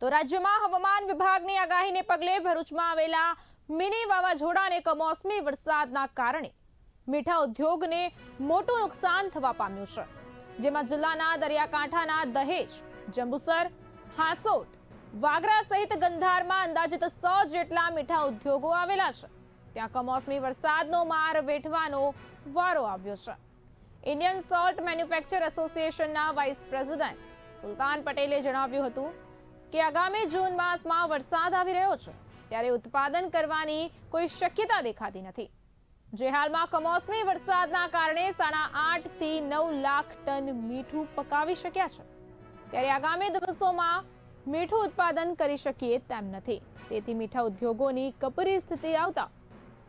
તો રાજ્યમાં હવામાન વિભાગની આગાહીને પગલે ભરૂચમાં આવેલા મિની વાવાઝોડા અને કમોસમી વરસાદના કારણે મીઠા ઉદ્યોગને મોટું નુકસાન થવા પામ્યું છે, જેમાં જિલ્લાના દરિયાકાંઠાના દહેજ, જંબુસર, હાસોટ, વાગરા સહિત ગંધારમાં અંદાજિત સો જેટલા મીઠા ઉદ્યોગો આવેલા છે. ત્યાં કમોસમી વરસાદનો માર વેઠવાનો વારો આવ્યો છે. ઇન્ડિયન સોલ્ટ મેન્યુફેક્ચર એસોસિએશનના વાઇસ પ્રેસિડેન્ટ સુલતાન પટેલે જણાવ્યું હતું કે આગામી જૂન માસમાં વરસાદ આવી રહ્યો છે, ત્યારે ઉત્પાદન કરવાની કોઈ શક્યતા દેખાતી નથી. જે હાલમાં કમોસમી વરસાદના કારણે સાડા આઠથી નવ લાખ ટન મીઠું પકાવી શક્યા છે. ત્યારે આગામી દિવસોમાં મીઠું ઉત્પાદન કરી શકીએ તેમ નથી. તેથી મીઠા ઉદ્યોગોની કપરી સ્થિતિ આવતા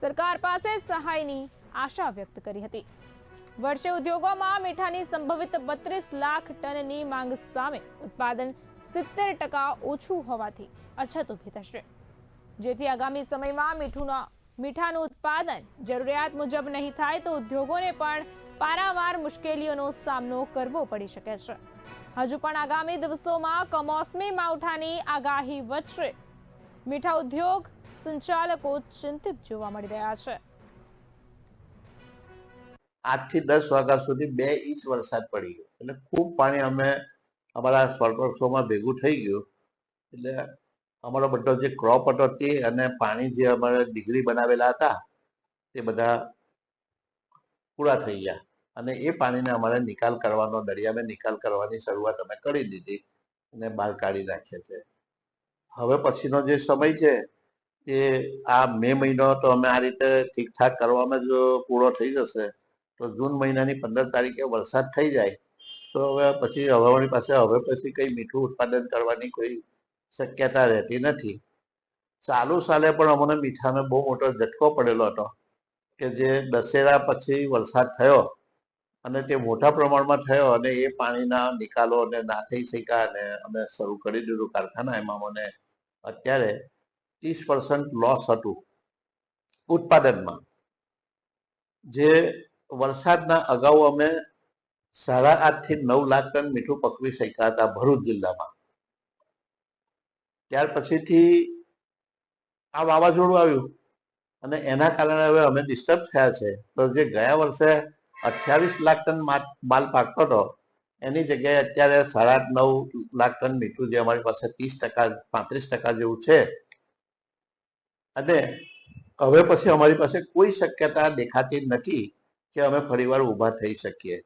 સરકાર પાસે સહાયની આશા વ્યક્ત કરી હતી. વર્ષે ઉદ્યોગોમાં મીઠાની સંભવિત બત્રીસ લાખ ટનની માંગ સામે ઉત્પાદન સિત્તેર ટકા ઓછું હોવાથી અછત ઊભી થશે. જેથી આગામી સમયમાં મીઠુંના મીઠાનું ઉત્પાદન જરૂરિયાત મુજબ નહીં થાય તો ઉદ્યોગોને પણ પારાવાર મુશ્કેલીઓનો સામનો કરવો પડી શકે છે. હજુ પણ આગામી દિવસોમાં કમોસમી માવઠાની આગાહી વચ્ચે મીઠા ઉદ્યોગ સંચાલકો ચિંતિત જોવા મળી રહ્યા છે. આઠથી દસ વાગ્યા સુધી બે ઇંચ વરસાદ પડી ગયો. એટલે ખૂબ પાણી અમે અમારા સોલ્ટવર્ક્સોમાં ભેગું થઈ ગયું. એટલે અમારો બધો જે ક્રોપ હતો તે અને પાણી જે અમારે ડિગ્રી બનાવેલા હતા, તે બધા પૂરા થઈ ગયા. અને એ પાણીને અમારે નિકાલ કરવાનો, દરિયામાં નિકાલ કરવાની શરૂઆત અમે કરી દીધી અને બહાર કાઢી નાખ્યા છે. હવે પછીનો જે સમય છે તે આ મે મહિનો તો અમે આ રીતે ઠીકઠાક કરવામાં જો પૂરો થઈ જશે. તો જૂન મહિનાની પંદર તારીખે વરસાદ થઈ જાય તો હવે પછી હવામાની પાસે હવે પછી કંઈ મીઠું ઉત્પાદન કરવાની કોઈ શક્યતા રહેતી નથી. ચાલુ સાલે પણ અમને મીઠાનો બહુ મોટો ઝટકો પડેલો હતો કે જે દશેરા પછી વરસાદ થયો અને તે મોટા પ્રમાણમાં થયો અને એ પાણીના નિકાલો અને ના થઈ શક્યા અને અમે શરૂ કરી દીધું કારખાના. એમાં મને અત્યારે ત્રીસ પર્સન્ટ લોસ હતું ઉત્પાદનમાં. જે વરસાદના અગાઉ અમે સાડા આઠથી નવ લાખ ટન મીઠું પકવી શક્યા હતા ભરૂચ જિલ્લામાં. ત્યાર પછીથી આ વાવાઝોડું આવ્યું અને એના કારણે હવે અમે ડિસ્ટર્બ થયા છે. તો જે ગયા વર્ષે અઠ્યાવીસ લાખ ટન માલ પાકતો હતો, એની જગ્યાએ અત્યારે સાડા આઠ, નવ લાખ ટન મીઠું જે અમારી પાસે ત્રીસ ટકા, પાંત્રીસ ટકા જેવું છે. અને હવે પછી અમારી પાસે કોઈ શક્યતા દેખાતી નથી કે અમે ફરીવાર ઊભા થઈ શકીએ.